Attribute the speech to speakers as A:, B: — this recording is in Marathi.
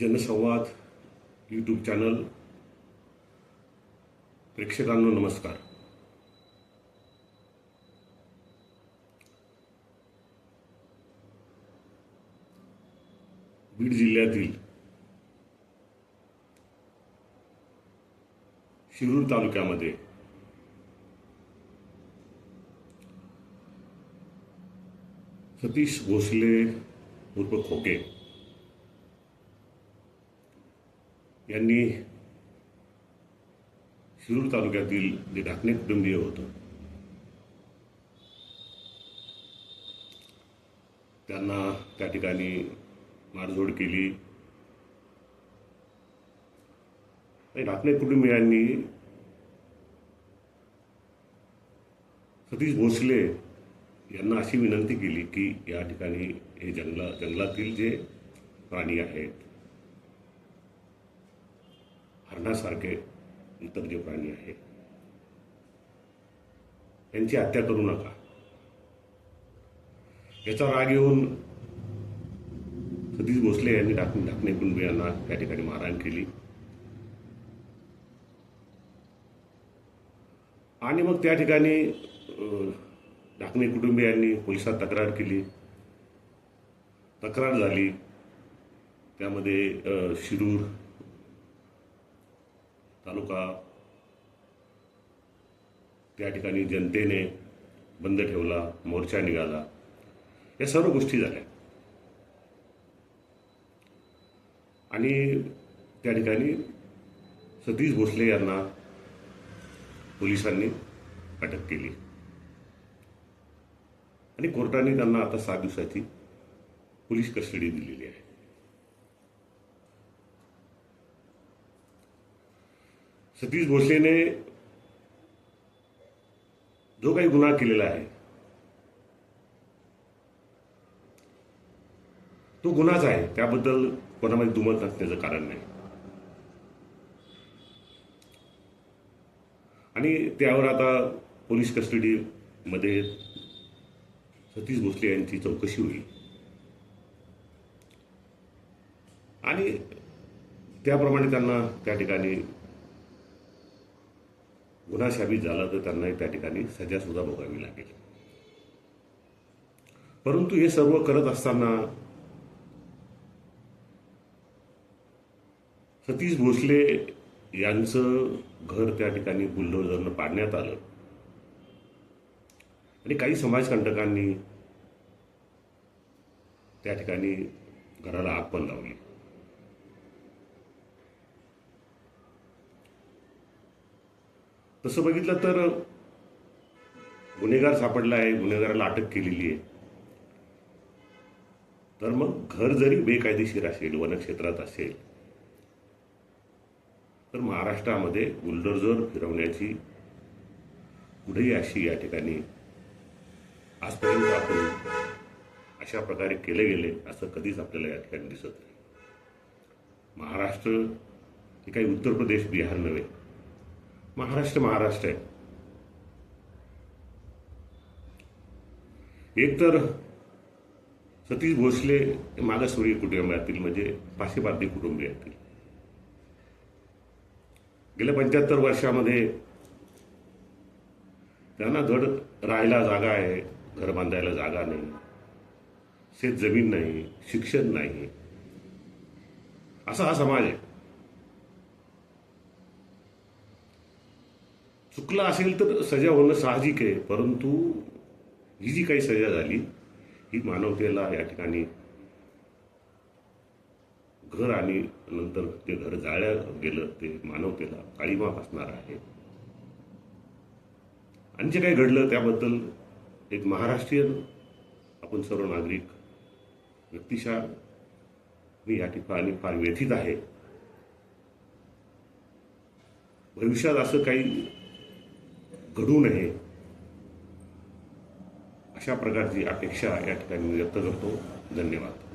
A: जनसंवाद यूट्यूब चॅनल प्रेक्षकांनो नमस्कार. बीड जिल्ह्यातील शिरूर तालुक्यामध्ये सतीश भोसले उर्फ खोके यांनी शिरूर तालुक्यातील जे ढाकणे कुटुंबीय होतं त्यांना त्या ठिकाणी मारझोड केली. आणि ढाकणे कुटुंबियांनी सतीश भोसले यांना अशी विनंती केली की या ठिकाणी हे जंगला जंगलातील जे प्राणी आहेत हरणासारखे इतर प्राणी आहेत त्यांची हत्या करू नका. याचा राग येऊन सतीश भोसले यांनी ढाकणे ढाकणे कुटुंबियांना त्या ठिकाणी मारहाण केली. आणि मग त्या ठिकाणी ढाकणे कुटुंबियांनी पोलिसात तक्रार केली. तक्रार झाली. त्यामध्ये शिरूर तालुका त्या ठिकाणी जनतेने बंद ठेवला मोर्चा निघाला. या सर्व गोष्टी झाल्या. आणि त्या ठिकाणी सतीश भोसले यांना पोलिसांनी अटक केली. आणि कोर्टाने त्यांना आता सात दिवसाची पोलीस कस्टडी दिलेली आहे. सतीश भोसलेने जो काही गुन्हा केलेला आहे तो गुन्हाच आहे. त्याबद्दल कोणामध्ये दुमत नसण्याचं कारण नाही. आणि त्यावर आता पोलीस कस्टडीमध्ये सतीश भोसले यांची चौकशी होईल. आणि त्याप्रमाणे त्यांना त्या ठिकाणी गुन्हा साबित झाला तर त्यांना त्या ठिकाणी सजासुद्धा भोगावी लागेल. परंतु हे सर्व करत असताना सतीश भोसले यांचं घर त्या ठिकाणी बुलडोझरनं पाडण्यात आलं. आणि काही समाजकंटकांनी त्या ठिकाणी घराला आग पण लावली. तसं बघितलं तर गुन्हेगार सापडला आहे गुन्हेगाराला अटक केलेली आहे. तर मग घर जरी बेकायदेशीर असेल वनक्षेत्रात असेल तर महाराष्ट्रामध्ये बुलडोझर फिरवण्याची कुठेही अशी या ठिकाणी आजपर्यंत आपण अशा प्रकारे केले गेले असं कधीच आपल्याला या ठिकाणी दिसत नाही. महाराष्ट्र हे काही उत्तर प्रदेश बिहार नव्हे. महाराष्ट्र महाराष्ट्र आहे. एक तर सतीश भोसले हे मागासवर्गीय कुटुंबातील म्हणजे पाशेपारधी कुटुंबियातील. गेल्या पंच्याहत्तर वर्षामध्ये त्यांना धड राहायला जागा आहे घर बांधायला जागा नाही शेत जमीन नाही शिक्षण नाही. असा हा समाज आहे. चुकला असेल तर सजा होणं साहजिक आहे परंतु ही जी काही सजा झाली ही मानवतेला या ठिकाणी घर आणि नंतर ते घर जाळ्या गेलं ते मानवतेला काळीमा असणार आहे. आणि जे काही घडलं त्याबद्दल एक महाराष्ट्रीयन आपण सर्व नागरिक व्यक्तिशा मी या ठिकाणी फार व्यथित आहे. भविष्यात असं काही घडू नये अशा प्रकारची अपेक्षा या ठिकाणी मी व्यक्त करतो. धन्यवाद.